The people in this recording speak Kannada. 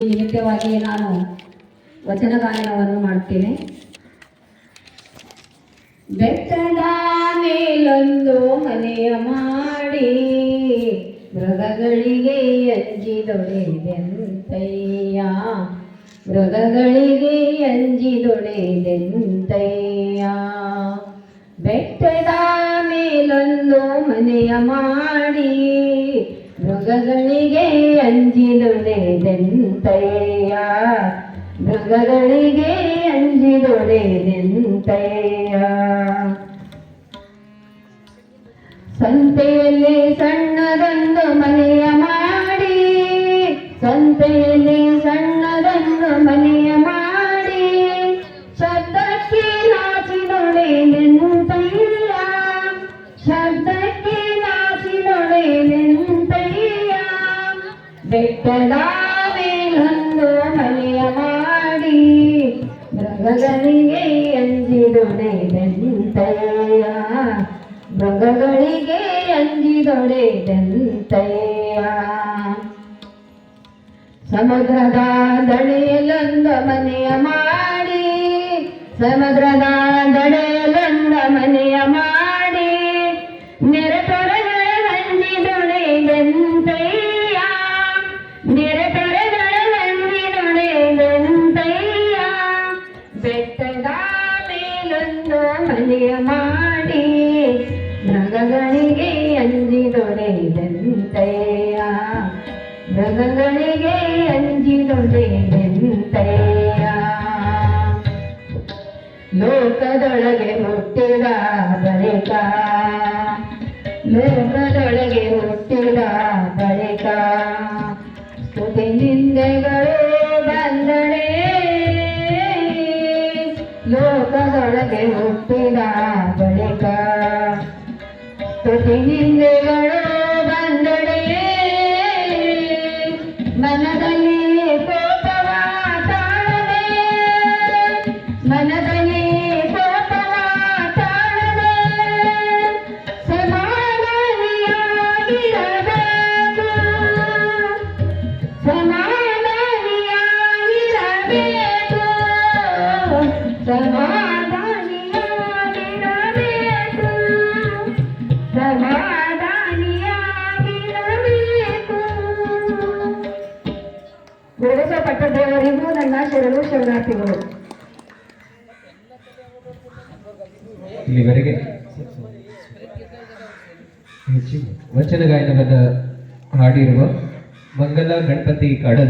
ನಿಮಿತ್ತವಾಗಿ ನಾನು ವಚನ ಗಾಯನವನ್ನು ಮಾಡ್ತೇನೆ ಬೆಟ್ಟದ ಮೇಲೊಂದು ಮನೆಯ ಮಾಡಿ ಮೃಗಗಳಿಗೆ ಅಂಜಿದೊಡೆದೆಂತಯ್ಯ ಮೃಗಗಳಿಗೆ ಅಂಜಿದೊಡೆದೆಂತಯ್ಯ ಬೆಟ್ಟದ ಮೇಲೊಂದು ಮನೆಯ ಮಾಡಿ ಮೃಗಗಳಿಗೆ ಅಂಜಿದೊಡೆದೆಂತಯ್ಯ ಮೃಗಗಳಿಗೆ ಅಂಜಿದೊಡೆದೆಂತಯ್ಯ ಸಂತೆಯಲ್ಲಿ ಸಣ್ಣದೊಂದು ಮನೆಯ ಮಾಡಿ ಸಂತೆಯಲ್ಲಿ ಬೆಟ್ಟದ ಮೇಲೊಂದು ಮನೆಯ ಮಾಡಿ ಮೃಗಗಳಿಗೆ ಎಂಜಿದೊಡೆದಂತೆಯ ಮೃಗಗಳಿಗೆ ಎಂಜಿದೊಡೆದಂತೆಯ ಸಮುದ್ರದ ದಡೆಯಲ್ಲೊಂದು ಮನೆಯ ಮಾಡಿ ಸಮುದ್ರದ ದಡೆಯಲ್ಲೊಂದು ಮನೆಯ ಮಾಡಿ ನೆರೆತೊರೆಗಳ ಮನೆಯ ಮಾಡಿ ಮೃಗಗಳಿಗೆ ಅಂಜಿದೊಡೆದಂತಯ್ಯ ಮೃಗಗಳಿಗೆ ದೊರೆಯದಂತೆಯ? ಲೋಕದೊಳಗೆ ಹುಟ್ಟಿದ ಬಳಿಕ ಲೋಕದೊಳಗೆ ಹುಟ್ಟಿದ ಬಳಿಕ ಸ್ತುತಿ ನಿಂದೆಗಳು ಲೋಕದೊಳಗೆ ಹುಟ್ಟಿದ ಬಳಿಕ. ತುಟಿ ನಿಂದೆಗಳು ಶರಣಾರ್ಥಿಗಳು ಇಲ್ಲಿವರೆಗೆ ವಚನ ಹಾಡಿರುವ ಮಂಗಲ ಗಣಪತಿ ಕಡಲೆ